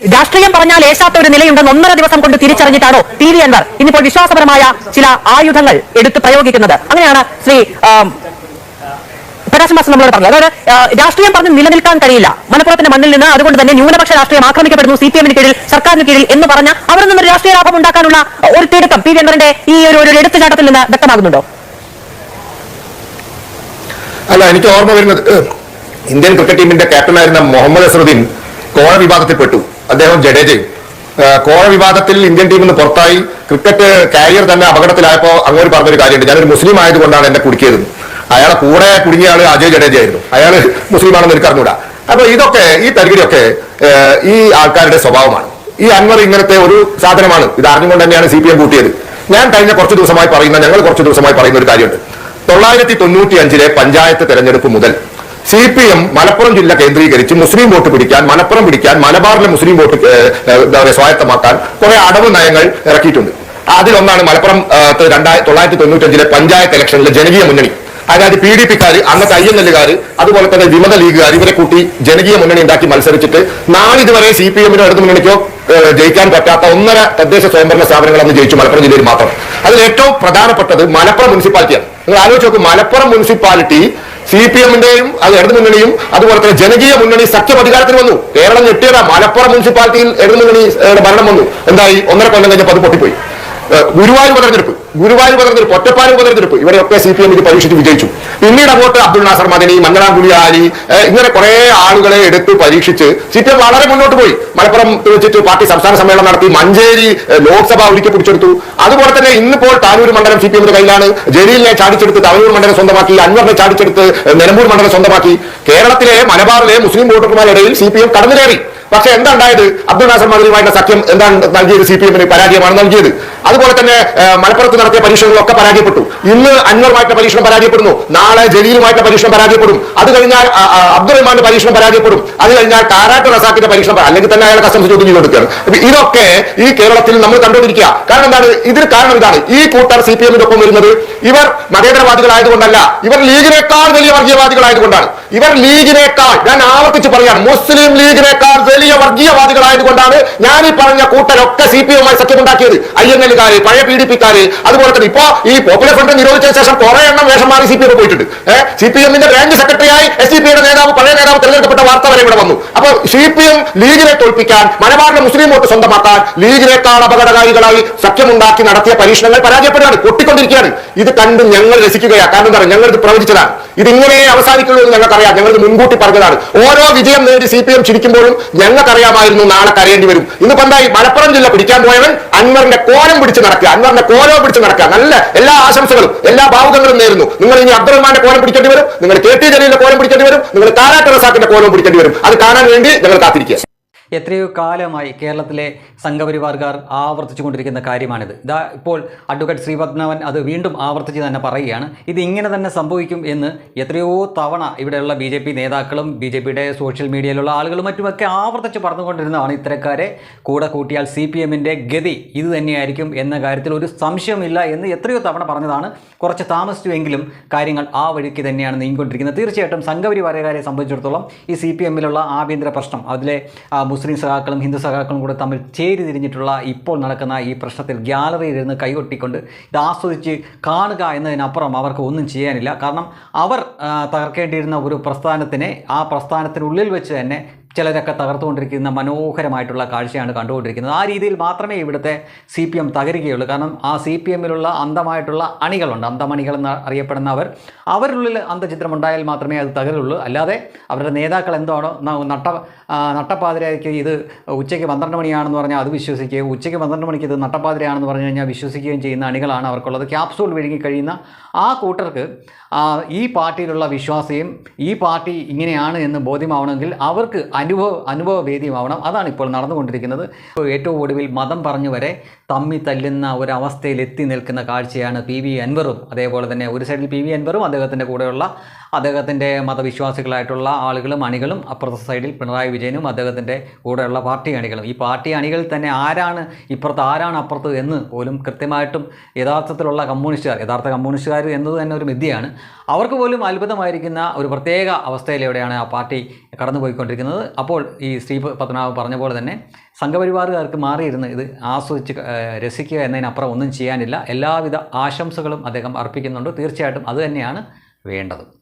രാഷ്ട്രീയം പറഞ്ഞാൽ ഏശാത്ത ഒരു നിലയുണ്ടെന്ന് ഒന്നര ദിവസം കൊണ്ട് തിരിച്ചറിഞ്ഞിട്ടാണോ പി വി അൻവർ ഇന്നിപ്പോൾ വിശ്വാസപരമായ ചില ആയുധങ്ങൾ എടുത്ത് പ്രയോഗിക്കുന്നത്. അങ്ങനെയാണ് ശ്രീ പ്രകാശ് മാസം നമ്മളോട് പറഞ്ഞത്. അതായത് രാഷ്ട്രീയം പറഞ്ഞ് നിലനിൽക്കാൻ കഴിയില്ല. മലപ്പുറത്തിന്റെ മണ്ണിൽ നിന്ന് അതുകൊണ്ട് തന്നെ ന്യൂനപക്ഷ രാഷ്ട്രീയം ആക്രമിക്കപ്പെടുന്നു സി പി എമ്മിന് കീഴിൽ സർക്കാരിന് കീഴിൽ എന്ന് പറഞ്ഞ അവിടെ നിന്നൊരു രാഷ്ട്രീയ ലാഭം ഉണ്ടാക്കാനുള്ള ഒരു തിടുക്കം പി വി അൻവറിന്റെ ഈ ഒരു ഒരു എടുത്തുചാട്ടത്തിൽ നിന്ന് വ്യക്തമാകുന്നുണ്ടോ? അല്ല എനിക്ക് ഓർമ്മ വരുന്നത് ഇന്ത്യൻ ക്രിക്കറ്റ് ടീമിന്റെ ക്യാപ്റ്റനായിരുന്ന മുഹമ്മദ് അസറുദ്ദീൻ കോഴ വിവാദത്തിൽപ്പെട്ടു. അദ്ദേഹം ജഡേജയും കോഴ വിവാദത്തിൽ ഇന്ത്യൻ ടീമിൽ നിന്ന് പുറത്തായി. ക്രിക്കറ്റ് കാരിയർ തന്നെ അപകടത്തിലായപ്പോ അങ്ങോട്ട് പറഞ്ഞൊരു കാര്യമുണ്ട്. ഞാനൊരു മുസ്ലിം ആയതുകൊണ്ടാണ് എന്നെ കുടുക്കിയത്. അയാളെ കൂടെ കുടുങ്ങിയ ആൾ അജയ് ജഡേജ ആയിരുന്നു. അയാൾ മുസ്ലിം ആണെന്ന് എനിക്ക് അറിഞ്ഞൂടാ. അപ്പൊ ഇതൊക്കെ ഈ തരികിടിയൊക്കെ ഈ ആൾക്കാരുടെ സ്വഭാവമാണ്. ഈ അൻവർ ഇങ്ങനത്തെ ഒരു സാധനമാണ്. ഇത് അറിഞ്ഞുകൊണ്ട് തന്നെയാണ് സി പി എം കൂട്ടിയത്. ഞാൻ കഴിഞ്ഞ കുറച്ച് ദിവസമായി പറയുന്ന ഞങ്ങൾ കുറച്ച് ദിവസമായി പറയുന്ന ഒരു കാര്യമുണ്ട്. തൊള്ളായിരത്തി തൊണ്ണൂറ്റി അഞ്ചിലെ പഞ്ചായത്ത് തെരഞ്ഞെടുപ്പ് മുതൽ സി പി എം മലപ്പുറം ജില്ല കേന്ദ്രീകരിച്ച് മുസ്ലിം വോട്ട് പിടിക്കാൻ മലപ്പുറം പിടിക്കാൻ മലബാറിലെ മുസ്ലിം വോട്ട് എന്താ പറയുക സ്വായത്തമാക്കാൻ കുറെ അടവ് നയങ്ങൾ ഇറക്കിയിട്ടുണ്ട്. അതിലൊന്നാണ് മലപ്പുറം രണ്ടായിരത്തി തൊള്ളായിരത്തി തൊണ്ണൂറ്റി അഞ്ചിലെ പഞ്ചായത്ത് ഇലക്ഷനിലെ ജനകീയ മുന്നണി. അതായത് പി ഡി പിക്കാർ അന്നത്തെ ഐ എൻ എല്ലുകാർ അതുപോലെ തന്നെ വിമത ലീഗുകാർ ഇവരെ കൂട്ടി ജനകീയ മുന്നണി ഉണ്ടാക്കി മത്സരിച്ചിട്ട് നാളിതുവരെ സി പി എമ്മിനോ ഇടതു മുന്നണിക്കോ ജയിക്കാൻ പറ്റാത്ത ഒന്നര തദ്ദേശ സ്വയംഭരണ സ്ഥാപനങ്ങൾ അന്ന് ജയിച്ചു മലപ്പുറം ജില്ലയിൽ മാത്രം. അതിൽ ഏറ്റവും പ്രധാനപ്പെട്ടത് മലപ്പുറം മുനിസിപ്പാലിറ്റിയാണ്. നിങ്ങൾ ആലോചിച്ച് നോക്കും മലപ്പുറം മുനിസിപ്പാലിറ്റി സി പി എമ്മിന്റെയും അത് ഇടതു മുന്നണിയും അതുപോലെ തന്നെ ജനകീയ മുന്നണി സഖ്യം അധികാരത്തിൽ വന്നു. കേരളം ഞെട്ടിയതാ. മലപ്പുറം മുനിസിപ്പാലിറ്റിയിൽ ഇടതു മുന്നണി ഭരണം വന്നു. എന്തായി? ഒന്നര കൊല്ലം കഴിഞ്ഞപ്പോൾ അത് പൊട്ടിപ്പോയി. ഗുരുവായൂർ ഉപതെരഞ്ഞെടുപ്പ്. ഗുരുവായൂർ ഉപതെരഞ്ഞെടുപ്പ് ഒറ്റപ്പാലം ഉപതെരഞ്ഞെടുപ്പ് ഇവരെയൊക്കെ സി പി എം ഇത് പരീക്ഷിച്ച് വിജയിച്ചു. പിന്നീട് അങ്ങോട്ട് അബ്ദുൾ നാസർ മദനി മംഗളാംകുടി ആലി ഇങ്ങനെ കുറെ ആളുകളെ എടുത്ത് പരീക്ഷിച്ച് സി പി എം വളരെ മുന്നോട്ട് പോയി. മലപ്പുറം വെച്ചിട്ട് പാർട്ടി സംസ്ഥാന സമ്മേളനം നടത്തി മഞ്ചേരി ലോക്സഭ ഒരിക്കൽ പിടിച്ചെടുത്തു. അതുപോലെ തന്നെ ഇന്നിപ്പോൾ താനൂർ മണ്ഡലം സി പി എമ്മിന്റെ കയ്യിലാണ്. ജലീലിനെ ചാടിച്ചെടുത്ത് തവനൂർ മണ്ഡലം സ്വന്തമാക്കി അൻവറിനെ ചാടിച്ചെടുത്ത് നിലമ്പൂർ മണ്ഡലം സ്വന്തമാക്കി. കേരളത്തിലെ മലബാറിലെ മുസ്ലിം വോട്ടർമാരുടെ ഇടയിൽ സി പി എം കടന്നു കയറി പക്ഷെ എന്താ ഉണ്ടായത്? അബ്ദുൾ നാസർ മദനിയുമായിട്ടുള്ള സഖ്യം എന്താണ് നൽകിയത്? സി പി എമ്മിന് പരാജയമാണ് നൽകിയത്. അതുപോലെ തന്നെ മലപ്പുറത്ത് നടത്തിയ പരീക്ഷണങ്ങളൊക്കെ പരാജയപ്പെട്ടു. ഇന്ന് അൻവറുമായിട്ടുള്ള പരീക്ഷണം പരാജയപ്പെടുന്നു. നാളെ ജലീലുമായിട്ട് പരീക്ഷണം പരാജയപ്പെടും. അത് കഴിഞ്ഞാൽ അബ്ദുൾ റഹ്മാന്റെ പരീക്ഷണം പരാജയപ്പെടും. അത് കഴിഞ്ഞാൽ കാരാട്ട് റസാക്കിന്റെ പരീക്ഷണം അല്ലെങ്കിൽ തന്നെ അയാൾ കസ്റ്റംസ് ചോദ്യം ചെയ്തെടുക്കുകയാണ്. ഇതൊക്കെ ഈ കേരളത്തിൽ നമ്മൾ കണ്ടുകൊണ്ടിരിക്കുക. കാരണം എന്താണ്? ഇതിന് കാരണം ഇതാണ്. ഈ കൂട്ടർ സി പി എമ്മിന്റെ ഒപ്പം വരുന്നത് ഇവർ മതേതരവാദികളായതുകൊണ്ടല്ല ഇവർ ലീഗിനേക്കാൾ വലിയ വർഗീയവാദികളായതുകൊണ്ടാണ്. ഇവർ ലീഗിനേക്കാൾ ഞാൻ ആവർത്തിച്ച് പറയാണ് മുസ്ലിം ലീഗിനേക്കാൾ വലിയ വർഗീയവാദികളായതുകൊണ്ടാണ് ഞാൻ ഈ പറഞ്ഞ കൂട്ടരൊക്കെ സി പി എമ്മായി സഖ്യമുണ്ടാക്കിയത്. ഐ എൻ എല്ലുകാര് പഴയ പി ഡി പിക്കാര് അതുപോലെ തന്നെ ഇപ്പോ ഈ പോപ്പുലർ ഫ്രണ്ട് നിരോധിച്ചതിന് ശേഷം കുറെ എണ്ണം വേഷം മാറി സി പി എം പോയിട്ടുണ്ട്. സി പി എമ്മിന്റെ ബ്രാഞ്ച് സെക്രട്ടറിയായി എസ് ഡി പിയുടെ നേതാവ് പഴയ നേതാവ് തെരഞ്ഞെടുക്കപ്പെട്ട വാർത്ത വരെ ഇവിടെ വന്നു. അപ്പോൾ സി പി എം ലീഗിനെ തോൽപ്പിക്കാൻ മലബാറിലെ മുസ്ലിം വോട്ട് സ്വന്തമാക്കാൻ ലീഗിനേക്കാൾ അപകടകാരികളായി സഖ്യമുണ്ടാക്കി നടത്തിയ പരീക്ഷണങ്ങൾ പരാജയപ്പെടുകയാണ് കൊട്ടിക്കൊണ്ടിരിക്കുകയാണ്. ഇത് കണ്ട് ഞങ്ങൾ രസിക്കുകയാണ്. കാരണം എന്താ ഞങ്ങൾ ഇത് പ്രവചിച്ചതാണ്. ഇത് ഇങ്ങനെ അവസാനിക്കുള്ളൂ എന്ന് ഞങ്ങൾക്കറിയാം ഞങ്ങൾ മുൻകൂട്ടി പറഞ്ഞതാണ്. ഓരോ വിജയം നേടി സി പി എം ചിരിക്കുമ്പോഴും ഞങ്ങൾക്കറിയാമായിരുന്നു നാളെ കരയേണ്ടി വരും. ഇന്ന് എന്തായി? മലപ്പുറം ജില്ല പിടിക്കാൻ പോയവൻ അൻവറിന്റെ കോലം പിടിച്ച് നടക്കുക. അൻവറിന്റെ കോലോ പിടിച്ച് നടക്കുക. നല്ല എല്ലാ ആശംസകളും എല്ലാ ഭാവുകങ്ങളും നേരുന്നു. നിങ്ങൾ ഇനി അബ്ദുറഹ്മാന്റെ കോലം പിടിക്കേണ്ടി വരും. നിങ്ങൾ കെ ടി ജലീലിന്റെ കോലം പിടിക്കേണ്ടി വരും. നിങ്ങൾ കാരാട്ട് റസാഖിന്റെ കോലം പിടിക്കേണ്ടി വരും. അത് കാണാൻ വേണ്ടി ഞങ്ങൾ കാത്തിരിക്കുക. എത്രയോ കാലമായി കേരളത്തിലെ സംഘപരിവാർക്കാർ ആവർത്തിച്ചു കൊണ്ടിരിക്കുന്ന കാര്യമാണിത്. ഇതാ ഇപ്പോൾ അഡ്വക്കേറ്റ് ശ്രീപത്മനാഭൻ അത് വീണ്ടും ആവർത്തിച്ച് തന്നെ പറയുകയാണ്. ഇത് ഇങ്ങനെ തന്നെ സംഭവിക്കും എന്ന് എത്രയോ തവണ ഇവിടെയുള്ള ബി ജെ പി നേതാക്കളും ബി ജെ പിയുടെ സോഷ്യൽ മീഡിയയിലുള്ള ആളുകളും മറ്റുമൊക്കെ ആവർത്തിച്ച് പറഞ്ഞുകൊണ്ടിരുന്നതാണ് ഇത്തരക്കാരെ കൂടെ കൂട്ടിയാൽ സി പി എമ്മിന്റെ ഗതി ഇത് തന്നെയായിരിക്കും എന്ന കാര്യത്തിൽ ഒരു സംശയമില്ല എന്ന് എത്രയോ തവണ പറഞ്ഞതാണ്. കുറച്ച് താമസിച്ചുവെങ്കിലും കാര്യങ്ങൾ ആ വഴിക്ക് തന്നെയാണ് നീങ്ങിക്കൊണ്ടിരിക്കുന്നത്. തീർച്ചയായിട്ടും സംഘപരിവാരക്കാരെ സംബന്ധിച്ചിടത്തോളം ഈ സി പി എമ്മിലുള്ള ആഭ്യന്തര പ്രശ്നം അതിലെ മുസ്ലിം സഖാക്കളും ഹിന്ദു സഖാക്കളും കൂടെ തമ്മിൽ ചേരി തിരിഞ്ഞിട്ടുള്ള ഇപ്പോൾ നടക്കുന്ന ഈ പ്രശ്നത്തിൽ ഗ്യാലറിയിൽ ഇരുന്ന് കൈകൊട്ടിക്കൊണ്ട് ഇത് ആസ്വദിച്ച് കാണുക എന്നതിനപ്പുറം അവർക്ക് ഒന്നും ചെയ്യാനില്ല. കാരണം അവർ തകർക്കേണ്ടിയിരുന്ന ഒരു പ്രസ്ഥാനത്തിനെ ആ പ്രസ്ഥാനത്തിനുള്ളിൽ വെച്ച് തന്നെ ചിലരൊക്കെ തകർത്തുകൊണ്ടിരിക്കുന്ന മനോഹരമായിട്ടുള്ള കാഴ്ചയാണ് കണ്ടുകൊണ്ടിരിക്കുന്നത്. ആ രീതിയിൽ മാത്രമേ ഇവിടുത്തെ സി പി എം തകരുകയുള്ളൂ. കാരണം ആ സി പി എമ്മിലുള്ള അന്തമായിട്ടുള്ള അണികളുണ്ട്. അന്തമണികൾ എന്ന് അറിയപ്പെടുന്ന അവർ അവരുള്ളിൽ അന്തചിത്രമുണ്ടായാൽ മാത്രമേ അത് തകരുള്ളൂ. അല്ലാതെ അവരുടെ നേതാക്കൾ എന്താണോ? നട്ട നട്ടപ്പാതിരയ്ക്ക് ഇത് ഉച്ചയ്ക്ക് പന്ത്രണ്ട് മണിയാണെന്ന് പറഞ്ഞാൽ അത് വിശ്വസിക്കുകയും ഉച്ചയ്ക്ക് പന്ത്രണ്ട് മണിക്ക് ഇത് നട്ടപ്പാതിരയാണെന്ന് പറഞ്ഞു കഴിഞ്ഞാൽ വിശ്വസിക്കുകയും ചെയ്യുന്ന അണികളാണ് അവർക്കുള്ളത്. ക്യാപ്സൂൾ വിഴുങ്ങി കഴിയുന്ന ആ കൂട്ടർക്ക് ഈ പാർട്ടിയിലുള്ള വിശ്വാസിയും ഈ പാർട്ടി ഇങ്ങനെയാണ് എന്ന് ബോധ്യമാവണമെങ്കിൽ അവർക്ക് അനുഭവ അനുഭവവേദ്യമാവണം. അതാണ് ഇപ്പോൾ നടന്നുകൊണ്ടിരിക്കുന്നത്. ഏറ്റവും ഒടുവിൽ മതം പറഞ്ഞു വരെ തമ്മി തല്ലുന്ന ഒരവസ്ഥയിൽ എത്തി നിൽക്കുന്ന കാഴ്ചയാണ് പി വി അൻവറും. അതേപോലെ തന്നെ ഒരു സൈഡിൽ പി വി അൻവറും അദ്ദേഹത്തിന്റെ കൂടെയുള്ള അദ്ദേഹത്തിന്റെ മതവിശ്വാസികളായിട്ടുള്ള ആളുകളും അണികളും അപ്പുറത്തെ സൈഡിൽ പിണറായി വിജയനും അദ്ദേഹത്തിന്റെ കൂടെയുള്ള പാർട്ടി അണികളും. ഈ പാർട്ടി അണികൾ തന്നെ ആരാണ്? ഇപ്പുറത്ത് ആരാണ് അപ്പുറത്ത് എന്ന് പോലും കൃത്യമായിട്ടും യഥാർത്ഥത്തിലുള്ള കമ്മ്യൂണിസ്റ്റുകാർ യഥാർത്ഥ കമ്മ്യൂണിസ്റ്റുകാർ എന്നത് തന്നെ ഒരു മിഥ്യയാണ്. അവർക്ക് പോലും അത്ഭുതമായിരിക്കുന്ന ഒരു പ്രത്യേക അവസ്ഥയിലൂടെയാണ് ആ പാർട്ടി കടന്നുപോയിക്കൊണ്ടിരിക്കുന്നത്. അപ്പോൾ ഈ ശ്രീ പത്മനാഭ് പറഞ്ഞ പോലെ തന്നെ സംഘപരിവാറുകാർക്ക് മാറിയിരുന്ന് ഇത് ആസ്വദിച്ച് രസിക്കുക എന്നതിനപ്പുറം ഒന്നും ചെയ്യാനില്ല. എല്ലാവിധ ആശംസകളും അദ്ദേഹം അർപ്പിക്കുന്നുണ്ട്. തീർച്ചയായിട്ടും അത് തന്നെയാണ് വേണ്ടത്.